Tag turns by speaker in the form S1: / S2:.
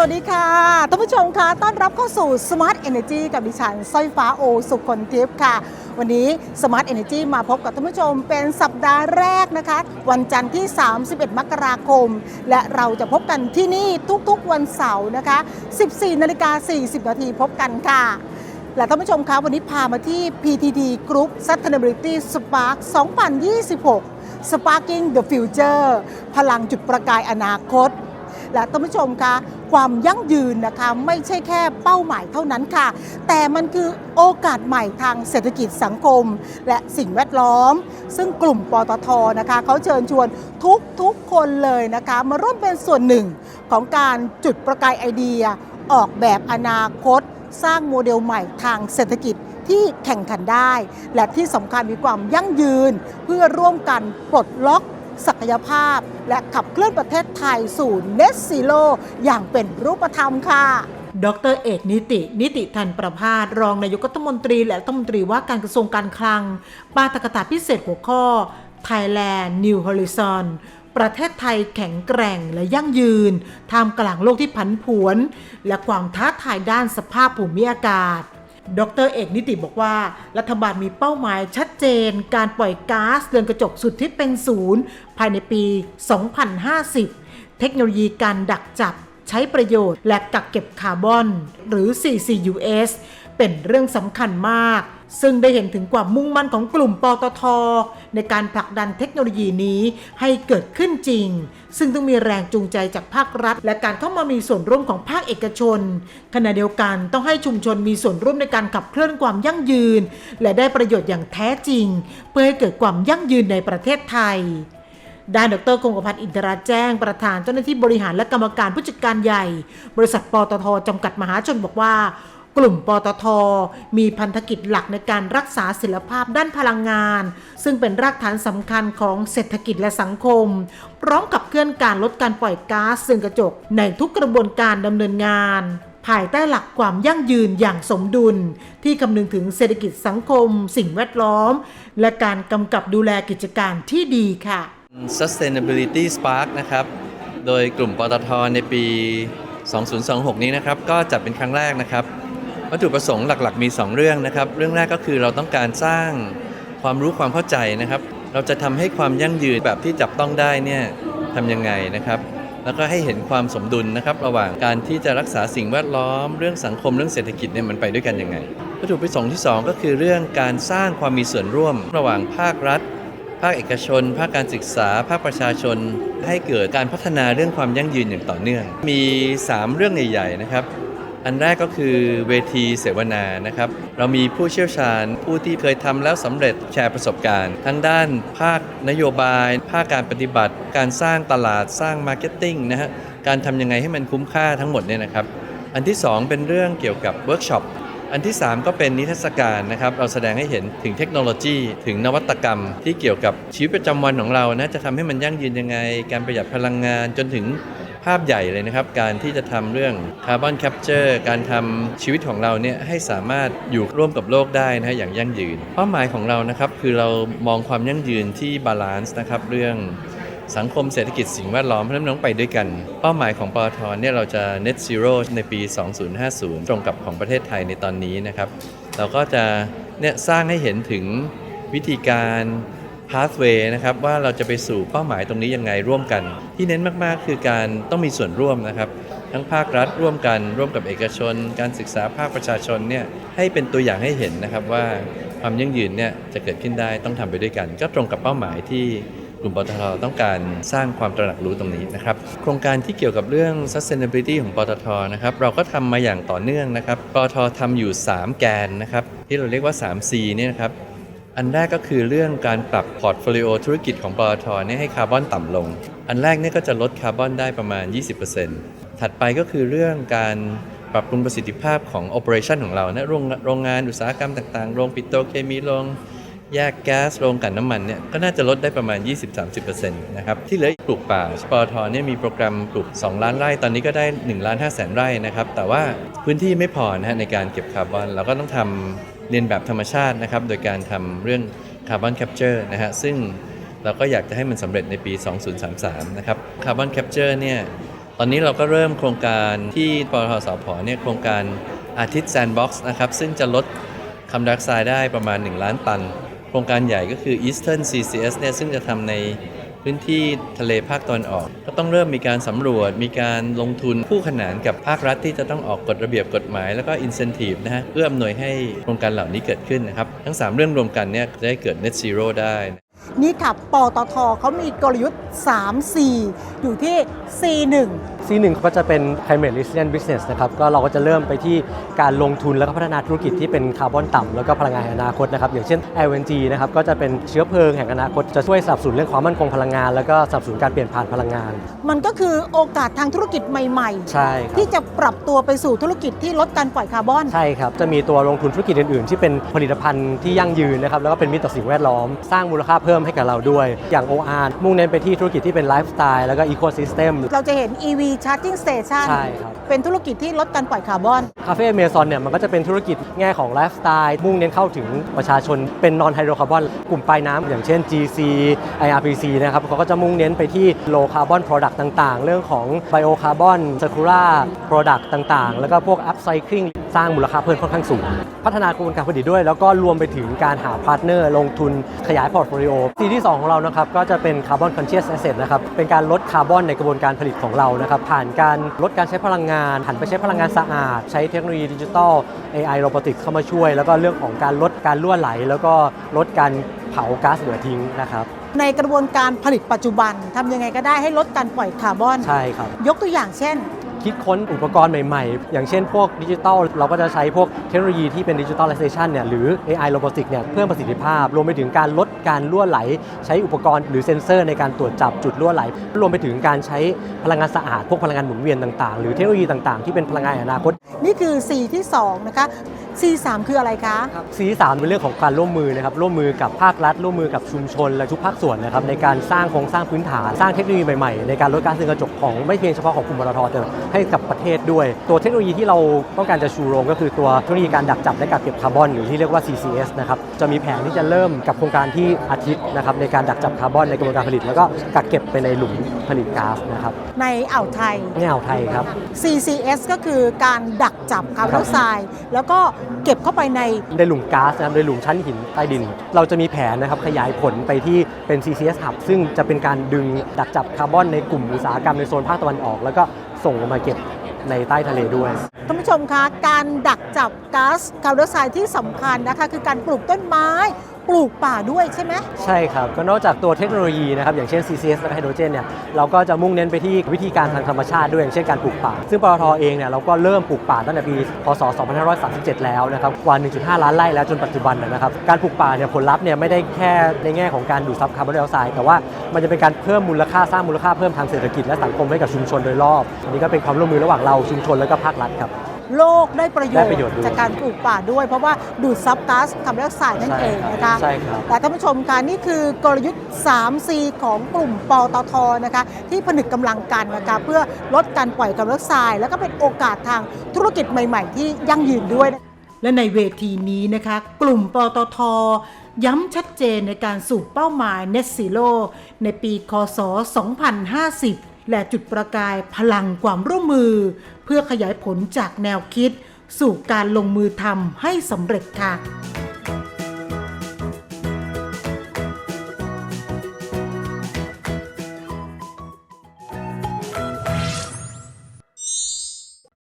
S1: สวัสดีค่ะท่านผู้ชมคะต้อนรับเข้าสู่ Smart Energy กับดิฉันสร้อยฟ้าโอ สุขคนทิพย์ค่ะ วันนี้ Smart Energy มาพบกับท่านผู้ชมเป็นสัปดาห์แรกนะคะ วันจันทร์ที่ 31 มกราคม และเราจะพบกันที่นี่ทุกๆวันเสาร์นะคะ 14นาฬิกา40นาทีพบกันค่ะและท่านผู้ชมคะวันนี้พามาที่ PTD Group Sustainability Spark 2026 Sparking the Future พลังจุดประกายอนาคต และท่านผู้ชมคะความยั่งยืนนะคะไม่ใช่แค่เป้าหมายเท่านั้นค่ะ แต่มันคือโอกาสใหม่ทางเศรษฐกิจสังคม และสิ่งแวดล้อม ซึ่งกลุ่มปตทนะคะเขาเชิญชวนทุกทุกคนเลยนะคะ มาร่วมเป็นส่วนหนึ่งของการจุดประกายไอเดีย ออกแบบอนาคต สร้างโมเดลใหม่ทางเศรษฐกิจที่แข่งขันได้ และที่สำคัญมีความยั่งยืนเพื่อร่วมกันปลดล็อก ศักยภาพ และขับเคลื่อนประเทศไทยสู่ Net Zero อย่างเป็นรูปธรรมค่ะดรเอกนิติ นิติทันประพาสรองนายกรัฐมนตรี และรัฐมนตรีว่าการกระทรวงการคลังปาตกถาพิเศษหัวข้อ Thailand New Horizon ประเทศไทยแข็งแกร่งและยั่งยืนท่ามกลางโลกที่ผันผวน และความท้าทายด้านสภาพภูมิอากาศ ดรเอกนิติบอกว่า รัฐบาลมีเป้าหมายชัดเจน การปล่อยก๊าซเรือนกระจกสุดที่เป็นศูนย์ ภายในปี 2050 เทคโนโลยีการดักจับใช้ประโยชน์และกักเก็บคาร์บอน หรือ CCUS เป็นเรื่องสำคัญมาก ซึ่งได้เห็นถึงความมุ่งมั่นของกลุ่มปตท ในการผลักดันเทคโนโลยีนี้ให้เกิดขึ้นจริง ซึ่งต้องมีแรงจูงใจจากภาครัฐ และการเข้ามามีส่วนร่วมของภาคเอกชน ขณะเดียวกันต้องให้ชุมชนมีส่วนร่วมในการขับเคลื่อนความยั่งยืน และได้ประโยชน์อย่างแท้จริง เพื่อให้เกิดความยั่งยืนในประเทศไทยด้านดรคงกพัฒน์อินทราแจ้ง ประธานเจ้าหน้าที่บริหารและกรรมการผู้จัดการใหญ่ บริษัทปตทจำกัดมหาชนบอกว่า กลุ่มปตท มีพันธกิจหลักในการรักษาศิลภาพด้านพลังงาน ซึ่งเป็นรากฐานสำคัญของเศรษฐกิจและสังคม พร้อมกับเคลื่อนการลดการปล่อยก๊าซเรือนกระจก ในทุกกระบวนการดำเนินงานภายใต้หลักความยั่งยืนอย่างสมดุล ที่คำนึงถึงเศรษฐกิจสังคม สิ่งแวดล้อม และการกำกับดูแลกิจการที่ดีค่ะ
S2: Sustainability Spark นะครับ โดยกลุ่มปตทในปี 2026 นี้นะครับ ก็จัดเป็นครั้งแรกนะครับ วัตถุประสงค์หลักๆ มี 2 เรื่องนะครับ เรื่องแรกก็คือเราต้องการสร้างความรู้ความเข้าใจนะครับ เราจะทำให้ความยั่งยืนแบบที่จับต้องได้เนี่ยทำยังไงนะครับ แล้วก็ให้เห็นความสมดุลนะครับ ระหว่างการที่จะรักษาสิ่งแวดล้อม เรื่องสังคมเรื่องเศรษฐกิจเนี่ยมันไปด้วยกันยังไง วัตถุประสงค์ที่ 2 ก็คือเรื่องการสร้างความมีส่วนร่วม ระหว่างภาครัฐ ภาคเอกชน ภาคการศึกษา ภาคประชาชน ให้เกิดการพัฒนาเรื่องความยั่งยืนอย่างต่อเนื่อง มี 3 เรื่องใหญ่ๆนะครับ อันแรกก็คือเวทีเสวนานะครับ เรามีผู้เชี่ยวชาญผู้ที่เคยทำแล้วสำเร็จแชร์ประสบการณ์ ทั้งด้านภาคนโยบาย ภาคการปฏิบัติ การสร้างตลาดสร้างมาร์เก็ตติ้งนะฮะการทำยังไงให้มันคุ้มค่าทั้งหมดเนี่ยนะครับ อันที่ 2 เป็นเรื่องเกี่ยวกับเวิร์กช็อปอันที่ 3 ก็เป็นนิทรรศการนะครับ เราแสดงให้เห็นถึงเทคโนโลยี ถึงนวัตกรรม ที่เกี่ยวกับชีวิตประจำวันของเรานะจะทำให้มันยั่งยืนยังไง การประหยัดพลังงานจนถึงาพใหญ่เลยนะครับ การที่จะทำเรื่องคาร์บอนแคปเจอร์การทำชีวิตของเราเนี่ยให้สามารถอยู่ร่วมกับโลกได้นะอย่างยั่งยืน เป้าหมายของเรานะครับคือเรามองความยั่งยืนที่บาลานซ์นะครับเรื่องสังคมเศรษฐกิจสิ่งแวดล้อมเพราะฉะนั้นต้องไปด้วยกัน เป้าหมายของปตทเนี่ยเราจะ net zero ในปี 2050 ตรงกับของประเทศไทยในตอนนี้นะครับ เราก็จะเนี่ยสร้างให้เห็นถึงวิธีการ pathway นะครับว่าเราจะไปสู่เป้าหมายตรงนี้ยังไงร่วมกัน ที่เน้นมากๆ คือการต้องมีส่วนร่วมนะครับทั้งภาครัฐร่วมกันร่วมกับเอกชน การศึกษาภาคประชาชนเนี่ยให้เป็นตัวอย่างให้เห็นนะครับว่าความยั่งยืนเนี่ยจะเกิดขึ้นได้ต้องทำไปด้วยกัน ก็ตรงกับเป้าหมายที่กลุ่มปตทต้องการสร้างความตระหนักรู้ตรงนี้นะครับ โครงการที่เกี่ยวกับเรื่อง sustainability ของปตทนะครับเราก็ทำมาอย่างต่อเนื่องนะครับปตททำอยู่ 3 แกนนะครับที่เราเรียกว่า 3C เนี่ยนะครับ อันแรกก็คือเรื่องการปรับพอร์ตโฟลิโอธุรกิจของปตทเนี่ยให้คาร์บอนต่ำลง อันแรกเนี่ยก็จะลดคาร์บอนได้ประมาณ 20%ถัดไปก็คือเรื่องการปรับปรุงประสิทธิภาพของ operation ของเรานะโรงโรงงานอุตสาหกรรมต่างๆ โรงปิโตรเคมีโรงแยกแก๊สโรงกันน้ำมันเนี่ยก็น่าจะลดได้ประมาณ 20-30%นะครับที่เหลือปลูกป่าปตทเนี่ยมีโปรแกรมปลูก 2 ล้านไร่ตอนนี้ก็ได้1ล้าน5แสนไร่นะครับแต่ว่าพื้นที่ไม่พอนะฮะในการเก็บคาร์บอนเราก็ต้องทำ เรียนแบบธรรมชาตินะครับ โดยการทำเรื่องคาร์บอนแคปเจอร์นะฮะซึ่งเราก็อยากจะให้มันสำเร็จในปี 2033 นะครับคาร์บอนแคปเจอร์เนี่ยตอนนี้เราก็เริ่มโครงการที่ปทสพเนี่ยโครงการอาทิตย์แซนด์บ็อกซ์นะครับซึ่งจะลดคาร์บอนไดออกไซด์ได้ประมาณ 1 ล้านตัน โครงการใหญ่ก็คือ Eastern CCS เนี่ยซึ่งจะทำใน พื้นที่ทะเลภาคตอนออก ก็ต้องเริ่มมีการสำรวจ มีการลงทุนคู่ขนานกับภาครัฐที่จะต้องออกกฎระเบียบกฎหมาย แล้วก็อินเซนティブนะฮะเพื่ออำนวยให้โครงการเหล่านี้เกิดขึ้นนะครับทั้ง 3 เรื่องรวมกันเนี่ยจะได้เกิด net zero ได้
S1: นี่ค่ะปตทเขามีกลยุทธ์ 3 4 อยู่ที่ C1
S3: C1 ก็จะเป็น climate resilient business นะครับก็เราก็จะเริ่มไปที่การลงทุนแล้วก็พัฒนาธุรกิจที่เป็นคาร์บอนต่ำแล้วก็พลังงานแห่งอนาคตนะครับอย่างเช่น LNG นะครับก็จะเป็นเชื้อเพลิงแห่งอนาคตจะช่วยสนับสนุนเรื่องความมั่นคงพลังงาน แล้วก็สนับสนุนการเปลี่ยนผ่านพลังงาน
S1: มันก็คือโอกาสทางธุรกิจใหม่
S3: ใช่ค
S1: ๆ
S3: รับ
S1: ที่จะปรับตัวไปสู่ธุรกิจที่ลดการปล่อยคาร์บอน
S3: ใช่ครับจะมีตัวลงทุนธุรกิจอื่นๆ ที่เป็นผลิตภัณฑ์ที่ยั่งยืนนะครับแล้วก็เป็นมิตรต่อสิ่งแวดล้อม สร้างมูลค่าเพิ่มให้กับเราด้วย อย่าง OR มุ่งเน้นไปที่ธุรกิจที่เป็นไลฟ์สไตล์แล้วก็อีโคซิสเต็ม
S1: เราจะเห็น EV Charging Station
S3: ใช่ครับ
S1: เป็นธุรกิจที่ลดการปล่อยคาร์บอน
S3: คาเฟ่เมซอนเนี่ยมันก็จะเป็นธุรกิจแง่ของไลฟ์สไตล์ มุ่งเน้นเข้าถึงประชาชนเป็นนอนไฮโดรคาร์บอน กลุ่มปลายน้ำอย่างเช่น GC IRPC นะครับเขาก็จะมุ่งเน้นไปที่ low carbon product ต่าง ๆ เรื่องของ bio carbon circular product ต่างๆ แล้วก็พวก upcycling สร้างมูลค่าเพิ่มค่อนข้างสูง พัฒนากระบวนการผลิตด้วย แล้วก็รวมไปถึงการหาพาร์ทเนอร์ ลงทุนขยายพอร์ตโฟลิโอสีที่ 2 ของเรานะครับก็จะเป็น carbon conscious asset นะครับเป็นการลดคาร์บอนในกระบวนการผลิตของเรานะครับผ่านการลดการใช้พลังงานหันไปใช้พลังงานสะอาด ใช้เทคโนโลยีดิจิทัล AI robotics เข้ามาช่วย แล้วก็เรื่องของการลดการล่วไหล แล้วก็ลดการเผาก๊าซเหลือทิ้งนะครับ
S1: ในกระบวนการผลิตปัจจุบันทำยังไงก็ได้ให้ลดการปล่อยคาร์บอน
S3: ใช่ครับ
S1: ยกตัวอย่างเช่น
S3: คิดค้นอุปกรณ์ใหม่ๆ อย่างเช่นพวกดิจิตอลเราก็จะใช้พวกเทคโนโลยีที่เป็นดิจิทัลไลเซชันเนี่ยหรือ AI robotics เนี่ยเพิ่มประสิทธิภาพ รวมไปถึงการลด การล่วไหล ใช้อุปกรณ์หรือเซ็นเซอร์ในการตรวจจับจุดล่วไหล รวมไปถึงการใช้พลังงานสะอาด พวกพลังงานหมุนเวียนต่างๆ หรือเทคโนโลยีต่างๆ ที่เป็นพลังงานอนาคต
S1: นี่คือ 4 ที่ 2 นะคะ C 3 คืออะไรคะ
S3: ซีที่สามเป็นเรื่องของการร่วมมือนะครับร่วมมือกับภาครัฐ ร่วมมือกับชุมชน และทุกภาคส่วนนะครับในการสร้างโครงสร้างพื้นฐาน สร้างเทคโนโลยีใหม่ๆ ในการลดก๊าซเรือนกระจกของไม่เพียงเฉพาะของกลุ่มปตทแต่ให้กับประเทศด้วย ตัวเทคโนโลยีที่เราต้องการจะชูโรงก็คือตัวเทคโนโลยีการดักจับและกักเก็บคาร์บอนหรือที่เรียกว่า CCS นะครับจะมีแผนที่จะเริ่มกับโครงการที่อาทิตย์นะครับในการดักจับคาร์บอนในกระบวนการผลิต แล้วก็กักเก็บไปในหลุมผลิตก๊าซนะครับ
S1: ในอ่าวไทย
S3: ในอ่าวไทยครับ
S1: CCS ก็คือการดักจับคาร์บอนไดออกไซด์แล้วก็เก็บเข้าไปใน
S3: ในหลุมก๊าซนะครับในหลุมชั้นหินใต้ดิน เราจะมีแผนนะครับขยายผลไปที่เป็น CCS Hub ซึ่งจะเป็นการดึงดักจับคาร์บอนในกลุ่มอุตสาหกรรมในโซนภาคตะวันออก แล้วก็ส่งลงมาเก็บในใต้ทะเลด้วย
S1: ท่านผู้ชมคะ การดักจับก๊าซคาร์บอนไดออกไซด์ที่สำคัญนะคะ คือการปลูกต้นไม้ ปลูกป่าด้วยใช่ไหม
S3: ใช่ครับ ก็นอกจากตัวเทคโนโลยีนะครับ อย่างเช่น CCS และไฮโดรเจนเนี่ยเราก็จะมุ่งเน้นไปที่วิธีการทางธรรมชาติด้วย อย่างเช่นการปลูกป่า ซึ่งปตทเองเนี่ยเราก็เริ่มปลูกป่าตั้งแต่ปี พศ 2537 แล้วนะครับกว่า 1.5 ล้านไร่แล้วจนปัจจุบันนะครับการปลูกป่าเนี่ยผลลัพธ์เนี่ยไม่ได้แค่ในแง่ของการดูดซับคาร์บอนไดออกไซด์แต่ว่ามันจะเป็นการเพิ่มมูลค่าสร้างมูลค่าเพิ่มทางเศรษฐกิจและสังคมให้กับชุมชนโดยรอบอันนี้ก็เป็นความร่วมมือระหว่างเราชุมชนและก็ภาครัฐครับ
S1: โลกได้ประโยช
S3: ได้
S1: น์
S3: ประโยชน์ด้วย
S1: จากการปลูกป่าด้วย เพราะว่าดูดซับก๊าซคาร์บอนไดออกไซด์นั่นเองนะคะ
S3: ใช่ครับ
S1: แต่ท่านผู้ชมคะนี่คือกลยุทธ์ 3C ของกลุ่มปตทนะคะที่ผนึกกำลังกันนะคะเพื่อลดการปล่อยคาร์บอนไดออกไซด์แล้วก็เป็นโอกาสทางธุรกิจใหม่ ๆ ที่ยั่งยืนด้วยและในเวทีนี้นะคะ กลุ่มปตท ย้ำชัดเจนในการสู่เป้าหมาย Net Zero ในปี คศ 2050 และจุดประกายพลังความร่วมมือ เพื่อขยายผลจากแนวคิด สู่การลงมือทำให้สำเร็จค่ะ